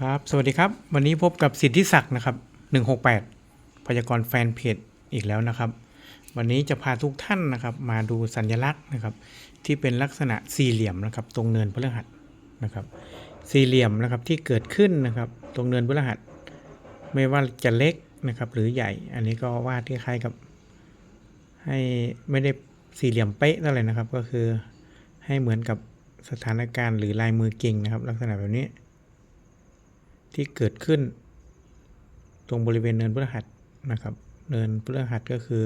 ครับ สวัสดีครับ วันนี้พบกับสิทธิศักดิ์นะครับ 168 พยากรณ์แฟนเพจอีกแล้วนะครับ วันนี้จะพาทุกท่านนะครับ มาดูสัญลักษณ์นะครับ ที่เป็นลักษณะสี่เหลี่ยมนะครับ ตรงเนินพฤหัสนะครับ สี่เหลี่ยมนะครับที่เกิดขึ้นนะครับ ตรงเนินพฤหัส ไม่ว่าจะเล็กนะครับ หรือใหญ่ อันนี้ก็วาดคล้ายๆกับ ให้ไม่ได้สี่เหลี่ยมเป๊ะเท่าไหร่นะครับ ก็คือให้เหมือนกับสถานการณ์หรือลายมือเก่งนะครับ ลักษณะแบบนี้ ที่เกิดขึ้น ตรงบริเวณเนินพฤหัสนะครับ เนินพฤหัสก็คือ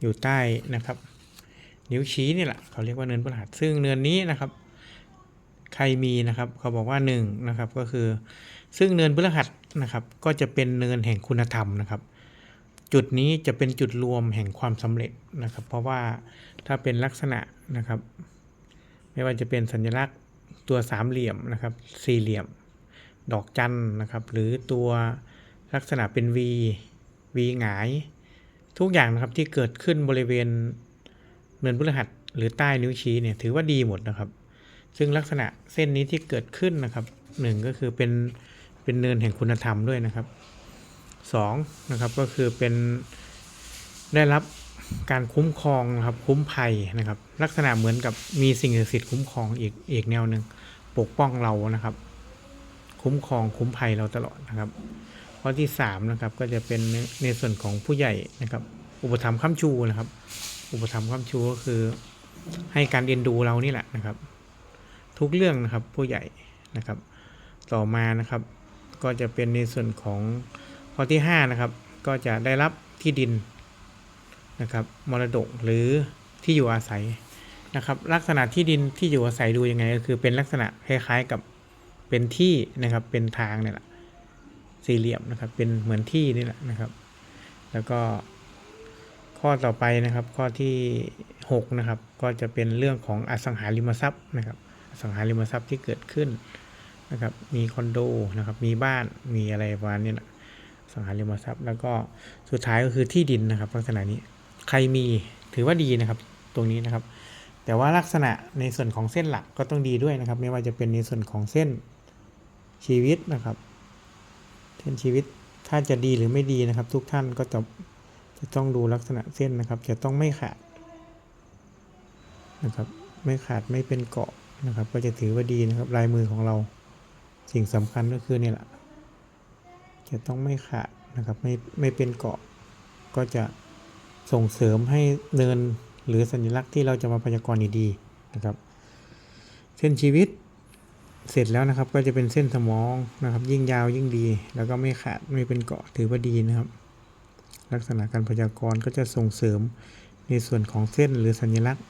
อยู่ใต้นะครับ นิ้วชี้นี่แหละเขาเรียกว่าเนินพฤหัสซึ่งเนินนี้นะครับ ใครมีนะครับ เขาบอกว่า1นะครับก็คือ ซึ่งเนินพฤหัสนะครับ ก็จะเป็นเนินแห่งคุณธรรมนะครับจุดนี้จะเป็นจุดรวมแห่งความสำเร็จนะครับ เพราะว่าถ้าเป็นลักษณะนะครับ ไม่ว่าจะเป็นสัญลักษณ์ตัวสามเหลี่ยมนะครับ สี่เหลี่ยม ดอกจันนะครับ หรือตัวลักษณะเป็น V V หงาย ทุกอย่างนะครับที่เกิดขึ้นบริเวณเนินพฤหัสหรือใต้นิ้วชี้เนี่ยถือว่าดีหมดนะครับ ซึ่งลักษณะเส้นนี้ที่เกิดขึ้นนะครับหนึ่งก็คือเป็นเป็นเนินแห่งคุณธรรมด้วยนะครับสองนะครับก็คือเป็นได้รับการคุ้มครองนะครับคุ้มภัยนะครับ ลักษณะเหมือนกับมีสิ่งศักดิ์สิทธิ์คุ้มครองอีกอีกแนวหนึ่งปกป้องเรานะครับ คุ้มครองคุ้มภัยเราตลอดนะครับข้อที่3นะครับก็จะเป็นในส่วนของผู้ใหญ่นะครับ อุปถัมภ์ค้ำชูนะครับ อุปถัมภ์ค้ำชูก็คือให้การเอ็นดูเรานี่แหละนะครับ ทุกเรื่องนะครับผู้ใหญ่นะครับ ต่อมานะครับ ก็จะเป็นในส่วนของข้อที่5นะครับก็จะได้รับที่ดินนะครับมรดกหรือที่อยู่อาศัยนะครับ ลักษณะที่ดินที่อยู่อาศัยดูยังไงก็คือเป็นลักษณะคล้ายๆกับ เป็นที่นะครับเป็นทางเนี่ยแหละสี่เหลี่ยมนะครับ เป็นเหมือนที่นี่แหละนะครับ แล้วก็ข้อต่อไปนะครับ ข้อที่6นะครับก็จะเป็นเรื่องของอสังหาริมทรัพย์นะครับอสังหาริมทรัพย์ที่เกิดขึ้นนะครับ มีคอนโดนะครับ มีบ้านมีอะไรประมาณนี้นะอสังหาริมทรัพย์ แล้วก็สุดท้ายก็คือที่ดินนะครับ ลักษณะนี้ใครมีถือว่าดีนะครับ ตรงนี้นะครับ แต่ว่าลักษณะในส่วนของเส้นหลักก็ต้องดีด้วยนะครับ ไม่ว่าจะเป็นในส่วนของเส้น ชีวิตนะครับเส้นชีวิตถ้าจะดีหรือไม่ดีนะครับ ทุกท่านก็จะจะต้องดูลักษณะเส้นนะครับ จะต้องไม่ขาดนะครับ ไม่ขาดไม่เป็นเกาะนะครับ ก็จะถือว่าดีนะครับ ลายมือของเราสิ่งสำคัญก็คือเนี่ยแหละจะต้องไม่ขาดนะครับ ไม่ไม่เป็นเกาะ ก็จะส่งเสริมให้เนินหรือสัญลักษณ์ที่เราจะมาพยากรณ์ดีๆนะครับ เส้นชีวิต เสร็จแล้วนะครับก็จะเป็นเส้นสมองนะครับ ยิ่งยาวยิ่งดี แล้วก็ไม่ขาดไม่เป็นเกาะถือว่าดีนะครับ ลักษณะการพยากรณ์ก็จะส่งเสริมในส่วนของเส้นหรือสัญลักษณ์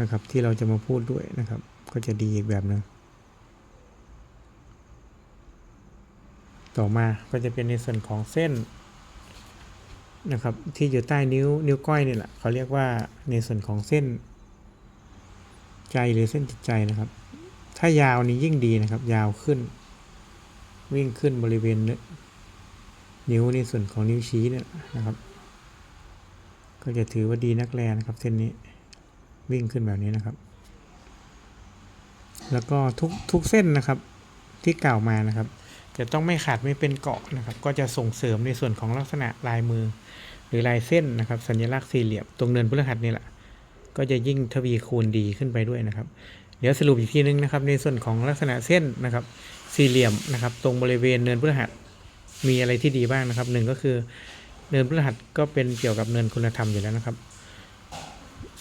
นะครับ ที่เราจะมาพูดด้วยนะครับ ก็จะดีอีกแบบหนึ่งต่อมาก็จะเป็นในส่วนของเส้นนะครับ ที่อยู่ใต้นิ้วนิ้วก้อยนี่แหละเขาเรียกว่าในส่วนของเส้นใจหรือเส้นจิตใจนะครับ ถ้ายาวนี้ยิ่งดีนะครับ ยาวขึ้น วิ่งขึ้นบริเวณนิ้วในส่วนของนิ้วชี้เนี่ยนะครับ ก็จะถือว่าดีนักแลนะครับ เส้นนี้วิ่งขึ้นแบบนี้นะครับ แล้วก็ทุกทุกเส้นนะครับที่กล่าวมานะครับจะต้องไม่ขาดไม่เป็นเกาะนะครับ ก็จะส่งเสริมในส่วนของลักษณะลายมือ หรือลายเส้นนะครับ สัญลักษณ์สี่เหลี่ยมตรงเนินพฤหัสนี่แหละ ก็จะยิ่งทวีคูณดีขึ้นไปด้วยนะครับ เดี๋ยวสรุปอีกทีนึงนะครับ ในส่วนของลักษณะเส้นนะครับ สี่เหลี่ยมนะครับ ตรงบริเวณเนินพฤหัสมีอะไรที่ดีบ้างนะครับหนึ่งก็คือเนินพฤหัสก็เป็นเกี่ยวกับเนินคุณธรรมอยู่แล้วนะครับ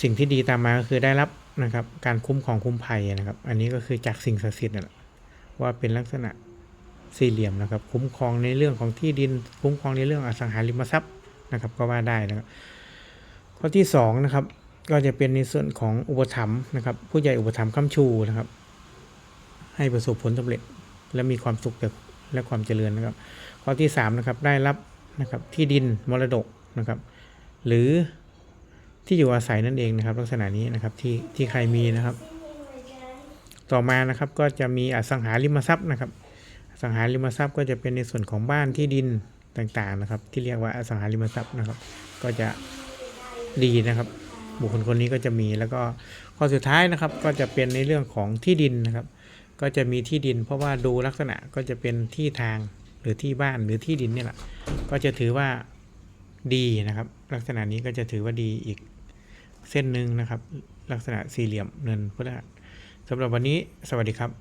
สิ่งที่ดีตามมาก็คือได้รับนะครับ การคุ้มของคุ้มภัยนะครับ อันนี้ก็คือจากสิ่งศักดิ์สิทธิ์นั่นแหละว่าเป็นลักษณะสี่เหลี่ยมนะครับ คุ้มครองในเรื่องของที่ดิน คุ้มครองในเรื่องอสังหาริมทรัพย์นะครับ ก็ว่าได้นะครับข้อที่สองนะครับ ก็จะเป็นในส่วนของอุปถัมภ์นะครับ ผู้ใหญ่อุปถัมภ์ค้ำชูนะครับ ให้ประสบผลสำเร็จและมีความสุขและความเจริญนะครับ ข้อที่สามนะครับได้รับนะครับที่ดินมรดกนะครับ หรือที่อยู่อาศัยนั่นเองนะครับ ลักษณะนี้นะครับที่ที่ใครมีนะครับ ต่อมานะครับก็จะมีอสังหาริมทรัพย์นะครับอสังหาริมทรัพย์ก็จะเป็นในส่วนของบ้านที่ดินต่างๆนะครับ ที่เรียกว่าอสังหาริมทรัพย์นะครับ ก็จะดีนะครับ บุคคลคนนี้ก็จะมีแล้วก็ข้อสุดท้ายนะครับก็จะเป็นในเรื่องของที่ดินนะครับ ก็จะมีที่ดิน เพราะว่าดูลักษณะก็จะเป็นที่ทางหรือที่บ้านหรือที่ดินเนี่ยแหละก็จะถือว่าดีนะครับ ลักษณะนี้ก็จะถือว่าดีอีกเส้นหนึ่งนะครับ ลักษณะสี่เหลี่ยมเนินพฤหัสสำหรับวันนี้สวัสดีครับ